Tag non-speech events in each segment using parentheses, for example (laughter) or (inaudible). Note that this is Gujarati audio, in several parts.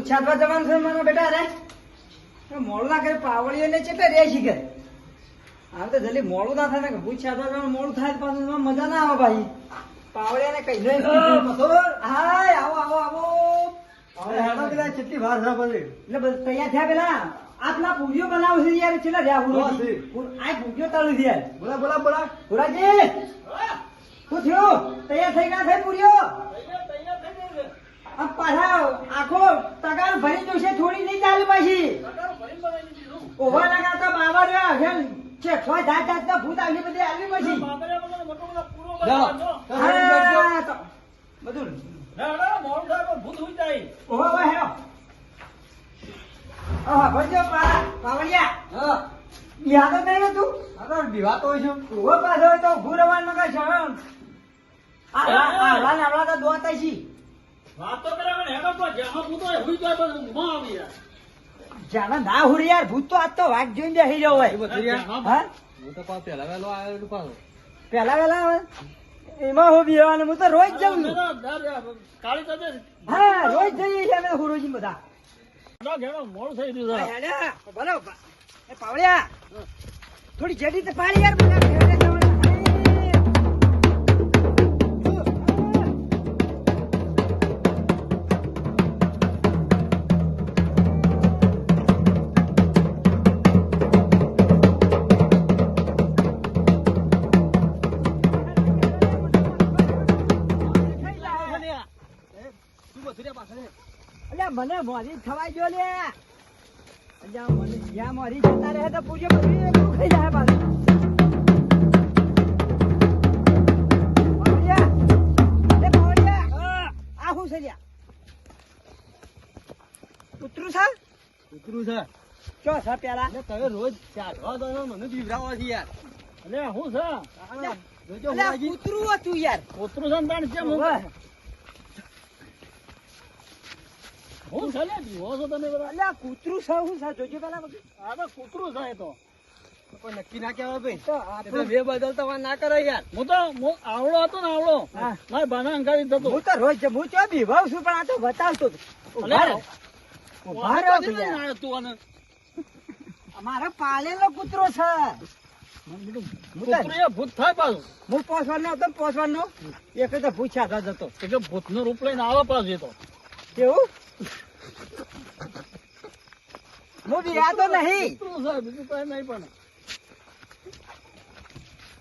ભૂત છાપવા જવાનું છે મારા બેટા રે મોડું ના કરે પાવળીઓ ને ચેટલે રે શીખે આમ તો જલ્દી મોડું ના થાય ને ભૂત છાપવા જવાનું મોડું થાય પાછું મજા ના આવે ભાઈ. પાવળિયા ને કઈ નહીં હાય આવો આવો આવો. કેટલી વાર છે બધી એટલે બસ તૈયાર થયા પેલા. આપના પૂરીઓ બનાવું છે યાર છેલ્લા રહ્યા હા, આ પૂરીઓ તાળું છે યાર. બોલા બોલા બોલા. પુરાજી શું થયું? તૈયાર થઈ ગયા થઈ પૂરીઓ આ પાછા આખો તગાર ભરી જોશે થોડી નહીં ચાલે પાછી ઓવા લગાતા બાબા રહ્યા છે છે કોઈ જાત જાતના ભૂત આવી બધી આવી પછી હા, તો બધું ઓવા ઓવા હેરો ઓવા ભરજો પા પાવડિયા હા યાદ જ નહીં તું આ તો દીવાતો હોય છે ઊભો પાછો હોય તો ઉભું રહેવાનું નકર છે આ આ- આ લાલ આપણા તો દોતા છી જાણે ના હુરી યાર ભૂત તો આજ તો વાઘ જોઈને બેસી જાવ હોય. હા? હું તો પાછો પહેલા વહેલો આવ્યો પાછો. પેલા વેલા આવે? એમાં હું બેવાનું હું તો રોજ જઉં છું. હા રોજ જઈએ છીએ અમે હુરોજી બધા. મોડું થઈ ગયું પાવડિયા થોડી જેટી તો પાડી યાર મોરી ખવાઈ ગયો લે. જ્યાં મોરી જતા રહે તો પૂછ્યો બધું ખાઈ જાય પાછું. શું છે ઉતરું છે? છે. ચો છે પેલા? એટલે તમે રોજ ચાલવા દો મને બીવડાવો છે યાર. છે? હા, હોવાજી. કૂતરું હતું યાર. કૂતરું છે ને તાણ કેમ હું ઓવે. હું છે તમે અલ્યા, કૂતરું છે હું છે જોજો પેલા બધું. આ તો કૂતરું છે એ તો કોઈ નક્કી ના કહેવાય ભાઈ તો એટલે બે બદલ તો ના કરે યાર હું તો આવડો હતો ને આવડો મારે બાના અંગારી થતો હું તો રોજ હું ચો બીવાવ છું પણ આ તો બતાવતો હતો. ઊભા રહો. ઊભા રહો વાંધો નહીં ભૈયા. ને તું આને. મારો પાલેલો કૂતરો છે હું તો- કૂતરું એ ભૂત થાય પાછું હું પોસવાનો હતો પોસવાનો એક તો પૂછ્યા જતો કે કે ભૂતનું રૂપ લઈને આવે પાછું તો કેવું હું બિરાતો નહીં. કૂતરું છે બીજું કઈ નહીં પણ.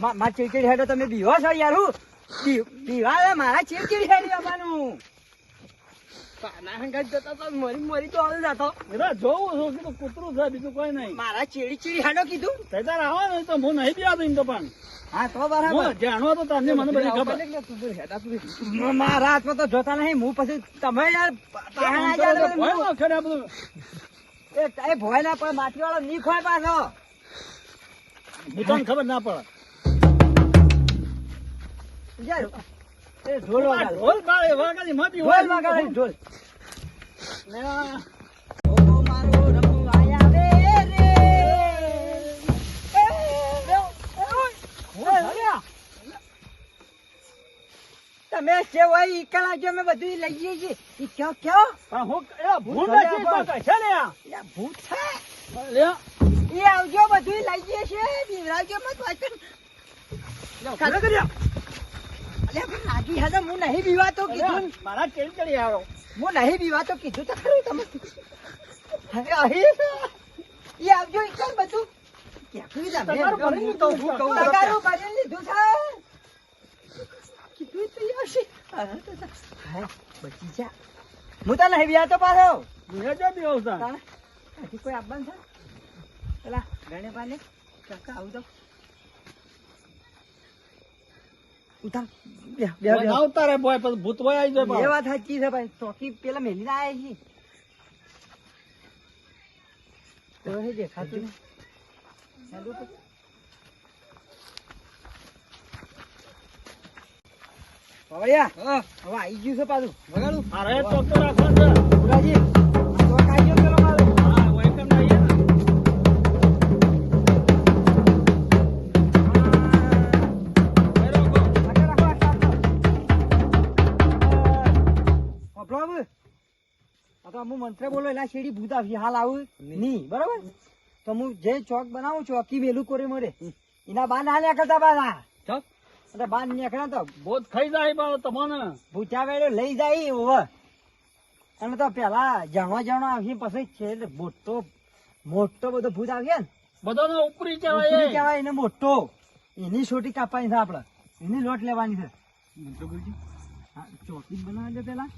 મા મા ચીડચીડ હેડો તમે બીવો છો યાર હું? બીવા મારા ચીડચીડ હેડી આવવાનું. ના હંગાત જતા તો મરી મરી તો હાલ જતો. એરા જોવું છું છે બીજું કઈ નહીં. મારા ચીડી ચીડી હાડો કીધું તો હું નહીં બી આવું તો પણ. હા તો બરાબર. જાણવા તો તમને મને બધી ખબર. મારા હાથમાં તો જોતા નહીં હું પછી તમે યાર પાહણ આઈ જાઓ તો ભય હું- ના એ ભોય માટી વાળો ની ખોય પાછો. ખબર ના પડે. એ ઢોલ. ઢોલ ઢોલ ઢોલ. તમે છે હોય કલા જો અમે બધું લઈએ છીએ. ઈ કયો કયો? પણ હું ભૂત છે ને ભૂત છે. એ આવજો બધું લઈએ છીએ. બિવરાવજો મત વાંચન. પણ હાજર હું નહીં બીવાતો કીધું. મારા ચડી ચડી આવ્યો હું નહીં બીવાતો કીધું તો ખરું તમે અહીં આવજો ઈ કર બધું. તમે? હું લીધું કહું છે. છે પેલા ગણે પાને કાકા બે ના આવી છે મેલી દેખાતું તો. બાવળિયા, હા હવે આઈ ગયું છે પાછું વગાડું અરે ચોક તો રાખવાનું છે ભુરાજી, આ ચોક આઈ ગયો પેલો મારો. હા હોય કેમ ના આવીએ ને આગળ રાખો, આ સાફ કરો. અ, હોભળો હવે. આ તો હું મંત્ર બોલો એટલે શેડી ભૂત આવી હાલ આવું. નહીં. બરાબર? તો હું જે ચોક બનાવું ચોકી વેલું કરે મરે. એના બા ના કરતા બાના ચોક? એટલે બાર નીકળે તો બોધ ખાઈ જાય બાબા તમને. ભૂચા વેડે લઈ જાય ઓવર અને તો પેલા જણો જાણવા આવી પછી છે એટલે મોટો મોટો બધો ભૂત આવશે ને બધાને ઉપરી ઉપરી કહેવાય. કહેવાય એને મોટો. એની છોટી કાપવાની છે આપડે. એની લોટ લેવાની છે. ચોકી જ પેલા.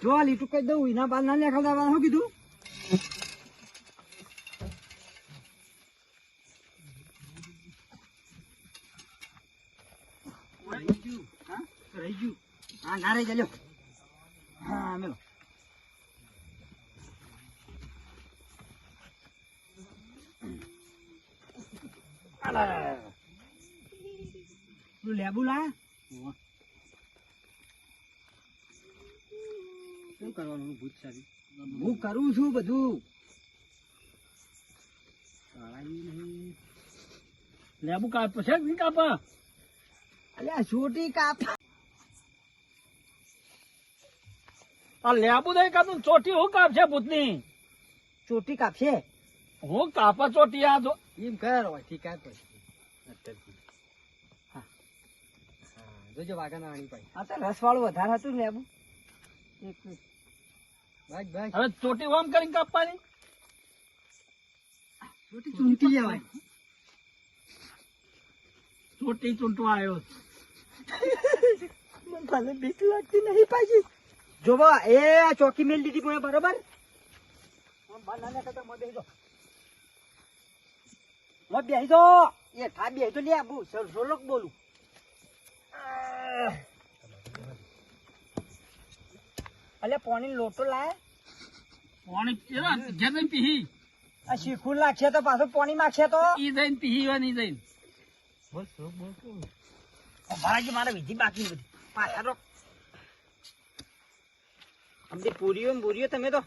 જો આ લીટું કહી દઉં એના બાર ના નીકળતા શું કીધું રહી ગયું હા રહી ગયું હા ના રહી હા મેલો. લેબુ શું કરવાનું? ભૂત સારી. હું કરું છું બધું. લેબુ કાપ છે કાપા? અલ્યા છોટી કાપ. આ લેબુ દઈ કાતું ચોટી હું કાપશે ભૂતની? ચોટી કાપશે? હું કાપા ચોટી આ જો એમ કર હોય ઠીક આ પછી હા. જોજો વાગા આણી પાઈ આ તો રસ વાળું વધારે હતું લેબુ. એક ભાઈ બસ હવે ચોટી ઓમ કરીને કાપવાની? ચોટી ચૂંટી લેવાય. ચોટી ચૂંટવા આવ્યો મને બીક લાગતી નહીં પાછી. જો બા એ આ ચોકી મેલ દીધી પણ બરોબર? આમ બહાર ના નીકળતા મોં બેસી જાઓ. એ થા બેસી તો લે આબુ સોલોક બોલું. અલે પાણી લોટો લાય. પાણી એના ઘેર જઈને પીહી. આ શીખું લાગશે તો પાછું પાણી માગશે તો. ઈ જઈને પીહી નહીં જઈને. મારા જે મારા વિધિ બાકી બધી. પાછા અમને પૂરીઓ પૂરીઓ તમે તો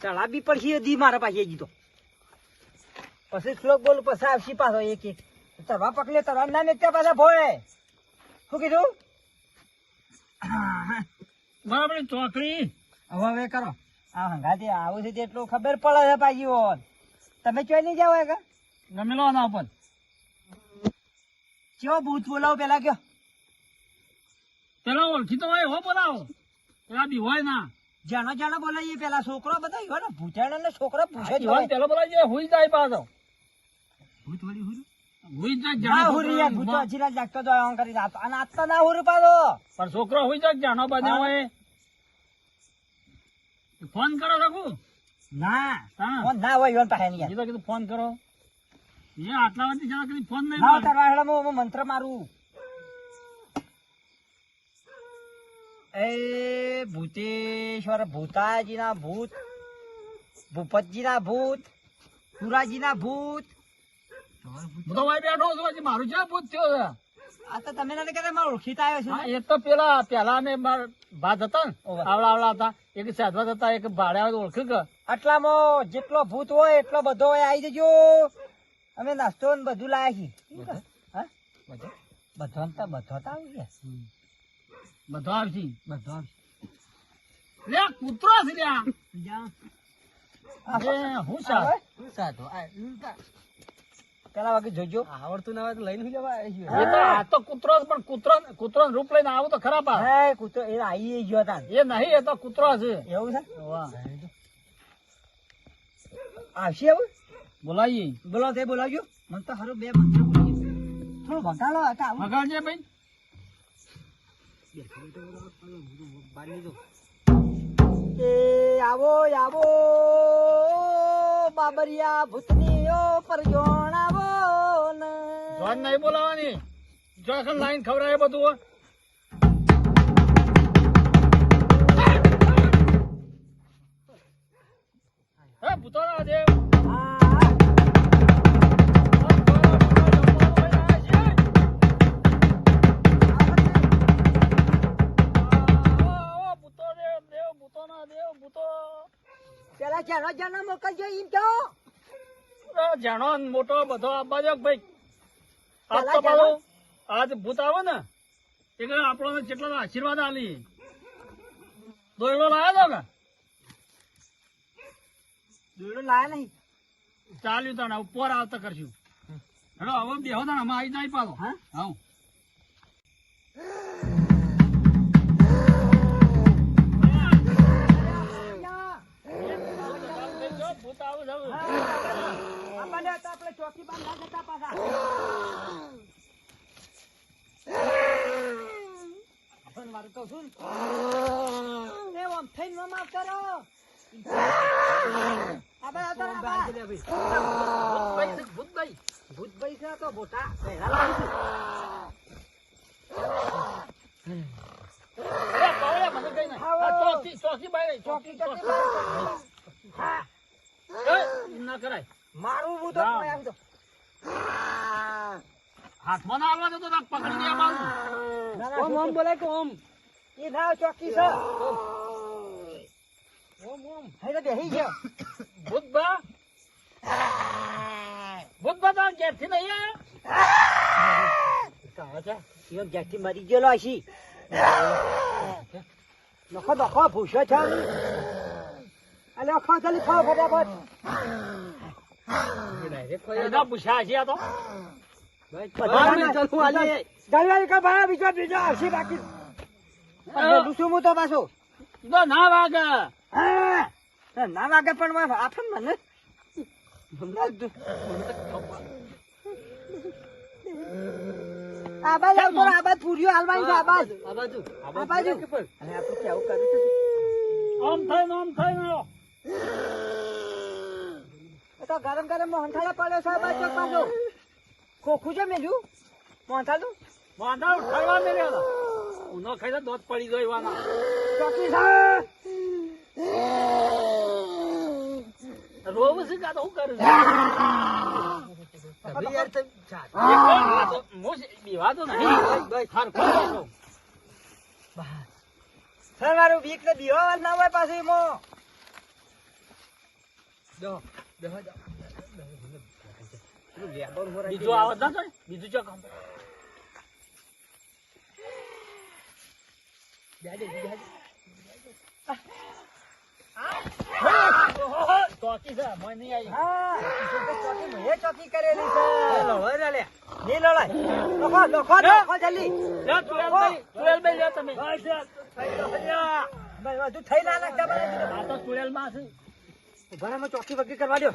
ચડાવી પડશે દી મારા પાસે હજી તો. પછી શ્લોક બોલું પછી આવશે પાછો એક એક. તરવા પકડે તરવા ના નેતા પાછા ભોળે. શું કીધું? બરાબર ચોકડી. હવે હવે કરો. આ હંગાથી આવું છે એટલું ખબર પડે છે પાછી ઓન. તમે ચોઈ નહીં જાવ કા ગમે લો ના. ઉપર કેવો ભૂત બોલાવો પેલા કયો. પેલા ઓળખી તો હોય હો બોલાવો. પેલા હોય ના. જાણો જાણો બોલાવીએ પેલા છોકરો બધા ઈવો ને ભૂતાણા ને છોકરો પૂછે જ પેલા બોલાય છે હુઈ જાય પાછો. ભૂત વળી હુરું હુઈ જાય જાણો હુરી યાર ભૂતો. હજીરા જાગતો તો આમ કરી રાત અને આજ તો ના હુરું પાડો પણ છોકરો હુઈ જાય જાણો બધા હોય? ફોન કરો શકું ના ફોન ના હોય ઈવન પાસે નહીં યાર. એ તો કીધું ફોન કરો. એ આટલા વાગે જરા કીધું ફોન નહીં ના કરવા હેડો હું- હું મંત્ર મારું. એ ભૂતેશ્વર ભૂતાજીના ભૂત ભૂપતજીના ભૂત સુરાજીના ભૂત. તો વાય બેઠો છું હજી મારું છે ભૂત થયો છે? આ તો તમે નથી કહેતા મારો ઓળખીતા આવ્યો છે એ તો પેલા પેલા અમે મારા ભાત હતા ને આવડા આવડા હતા એક સાધવા હતા એક ભાડે આવે તો ઓળખ્યું કે? આટલામાં જેટલો ભૂત હોય એટલો બધો હોય આવી જજો. અમે નાસ્તો ને બધું લાયા છીએ. હા? બધો? બધો તો બધો તો આવી ગયા. બધો આવશે બધો આવશે લે કૂતરો છે. એ હું સા? શું પેલા વાગે જોજો. આવડતું ના હોય તો લઈને જવા એ તો આ તો કૂતરો પણ કૂતરો કૂતરો રૂપ લઈને આવું તો ખરાબ હે કૂતરો એ આવી ગયો હતા એ નહીં એ તો કૂતરો છે. એવું છે? વાહ. આવશે એવું બોલાવીએ બોલો તે બોલાવજો. મને તો હારું બે મંત્ર થોડું વગાડો આ તો ભાઈ. એ આવો આવો, બાબરિયા ભૂતનીઓ પર નહીં બોલાવાની જો આખા લાઈન ખવડાવે બધું, હો. ભૂતોના જાનો જાનો મોકલજો એમ તો. જાણો મોટો બધો આવવા દો ભાઈ. આજ તો જાણો. આજ ભૂત આવે ને એટલે આપણો જેટલા આશીર્વાદ આલી. દોરડો લાવ્યો તો કે? દોરડો લાયા નહીં. ચાલ્યું તને ઉપર આવતા કરશું. હેડો હવે બેહો તને અમે આવી જાય પાછો. હા? હા આપણને તો આપણે ચોકી બાર ના જતા પાછા મારું કહું છું ને. માફ કરો. ભૂતભાઈ ભૂતભાઈ. છે તો મોટા પહેલા લાવું છું. અરે, પાવડિયા, મને કઈ નહીં. આવો. આ ચોથી- ચોથી બાઈ, ચોકી ચોથી- ચોકી ચોથી. હા. એ, ના કરાય મારું હું તો આમ તો. હાથમાં ના આવવા દેતો તો પકડી દે મારું ઓમ ઓમ બોલે કે ઓમ? એ ના ચોકી છે. ઓમ ઓમ. હવે તો બેસી ગયો. ભૂતભા ભૂતભા તો ઘેરથી નહીં? કહે છે ઈયો ગેસથી મરી ગયો લાશી નખો દખો ભૂસો છે. અલે ખા ચાલી ખાઓ ફટાફટ. હું તો ના વાગે ના વાગે પણ આપે મને આ બાજુ આવતો રહો, આ હાલવાની છે આ બાજુ આ બાજુ આ બાજુ અને આપણે કેવું કર્યું આમ થાય આમ. એ તો ગરમ ગરમ મોહનથાળા પડ્યો છે બાજુ ચોક ખોખું છે મેલ્યું? મોહનથાળું મોહનથાળ ઉઠાડવા મેળ્યા હતા ઉનો ખાઈ દોત પડી ગયો એવાના. ચોકી છે. રોવ છે કાં તો હું કરું. સર મારું બીક ને બીવા ના હોય પાછું મો દો. બીજું આવત બીજું ચો કરેલી તમે આ તો ચુડેલમાં છે. ઉભારામાં ચોકી વગી કરવા દો.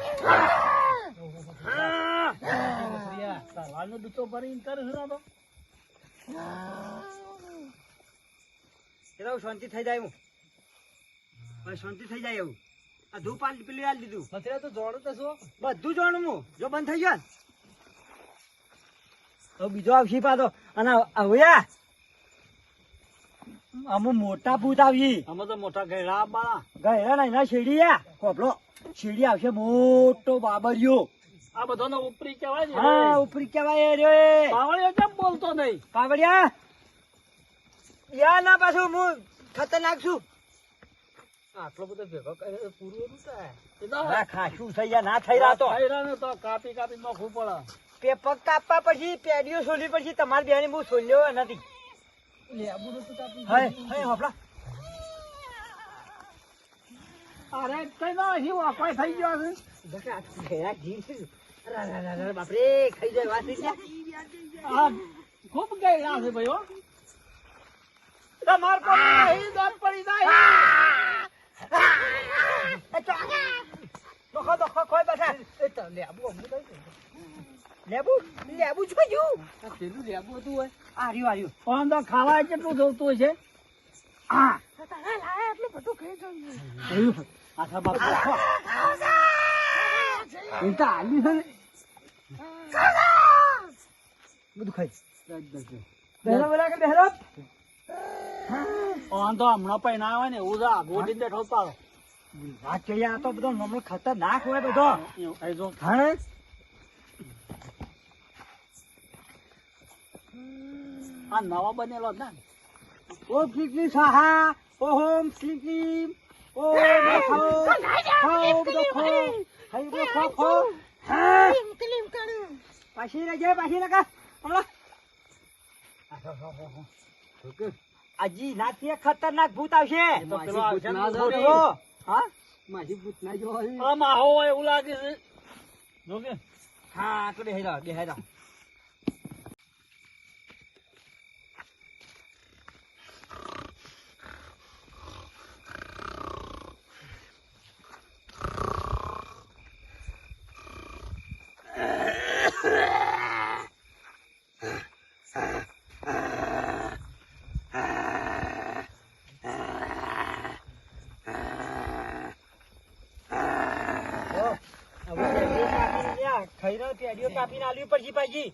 તલવારનો દૂતો ભરી કરે છે ને આ તો. એટલે શાંતિ થઈ જાય હું. બસ શાંતિ થઈ જાય એવું. આ ધૂપ આલ પેલી આલ દીધું. મથરા તો જોડો તો શું બધું જાણું હું. જો બંધ થઈ ગયો તો બીજો આવશે પાછો. અને આવ્યા અમુક મોટા ભૂત આવી અમે તો મોટા ગયડા બાળા. ગયા ના એના શેરડીયા કોપલો. શેરડી આવશે મોટો બાબરિયો. આ બધાનો ઉપરી કહેવાય છે. હા ઉપરી કહેવાય એ રે પાવળીઓ કેમ બોલતો નહીં? પાવડિયા યા ના પાછું હું ખતરનાક છું. આટલો બધો ભેગો પૂરું થાય. ખાશું થઈ ગયા ના થઈ રહ્યા તો. તો કાપી કાપી નોખવું પડે. પેપર કાપવા પછી પેડીઓ સોલી પછી તમારી બેની હું સોલ્યો નથી. અરે કઈ ના અહીં વાપાય થઈ ગયો છે. બાપરે ખાઈ જાય વાત ખૂબ ગયડા છે ભાઈ તમાર પર નહીં દર પડી જાય. દોખો દોખો ખોય બેઠા. એ તો લેબુ અમને કઈ દે. લેબુ લેબુ જોયું પેલું લેબુ હતું હોય. આર્યું આર્યું. પણ તો ખાવા કેટલું જોતું છે? હા. એટલું બધું ખાઈ જોયું આખા બાપ એ તો આલ્યું છે બધું ખાઈ. બેહરો બોલા કે બેહરો આમ તો હમણાં પૈના આવે ને એવું છે ગોડી બેઠો પાડો વાત કરીએ આ તો બધો હમણાં ખતરનાક હોય બધો. એ જો. આ નવા બનેલો ના ઓમ શ્રી શ્રી સ્વાહા ઓમ શ્રી શ્રી ઓમ નખો ઓમ નખો હઈ નખો ખો હા. પાછી રજે પાછી રકા હમણાં. હજી નાથી ખતરનાક ભૂત આવશે. તો પેલો આવશે ને માસી ભૂત ના હા? માસી ભૂત ના જોવા આવી. આમ એવું લાગે છે. જોકે. હા તો બેહી રહો બેહી રહો હવે પેડીઓ કાપીને લ્યા. ખઈરો પેડીઓ કાપીને આલવી પડશે પાછી.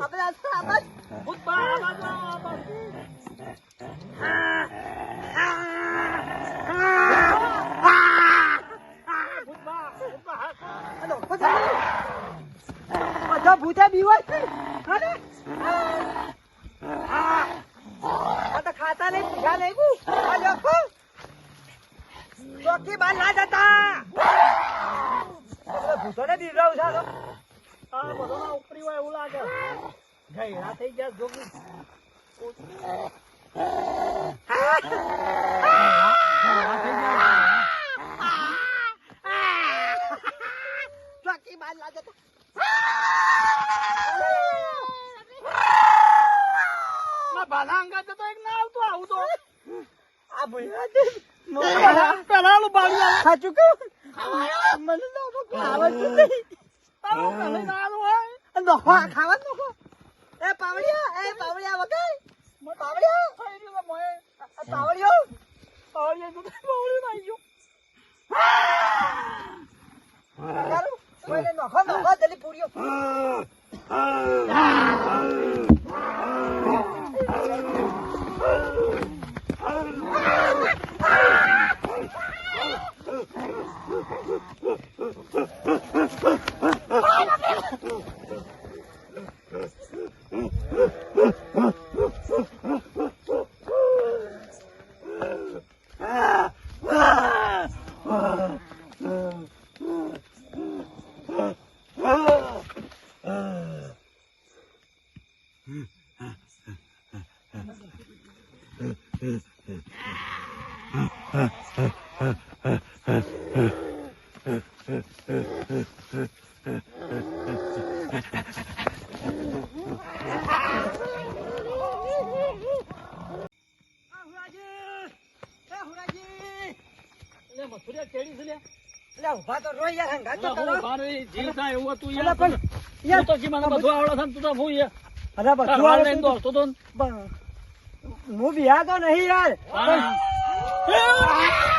આપણે આ તો આમાં જ ભૂત બા, આ બાજુ આવો, આ બાજુ. ભૂત બા, ભૂત બા, હા. આ લોકો જાય. બધા ભૂતે બીવાય છે. અરે. આ તો ખાતા નહીં પૂછા નહીં કુ. આ લોકો. ચોકી બહાર ના જતા આપણે ભૂતોને બીવડાવું છે આ તો. આ બધાના ઉપરી હોય એવું લાગે ગયડા થઈ ગયા જોગી ચોકી બહાર ના જતા ના અંગા જતો એક ના આવતું આવું તો. આ ભૂયા પેલા પેલાનું બાળી આવે. સાચું કહું? મને તો આવડતું નહીં. તારું પહેલે ના આવું હોય. નોખો ખાવા નોખો એ પાવડિયા એ પાવડિયા વગાઈ પાવડિયા થઈ ગયું તો આ પાવડિયો પાવડીએ તો પાવડી નાઈ ગયું. નોખો નોખો જલ્દી પૂરીઓ. ઊભા તો યાર હંગાત કરો એવું હતું યાર પણ યાર તો જી મને બધું આવડે છે તું તો હું યાર અરે બધું આવડે તો ને. પણ તો નહીં યાર. 啊 (laughs)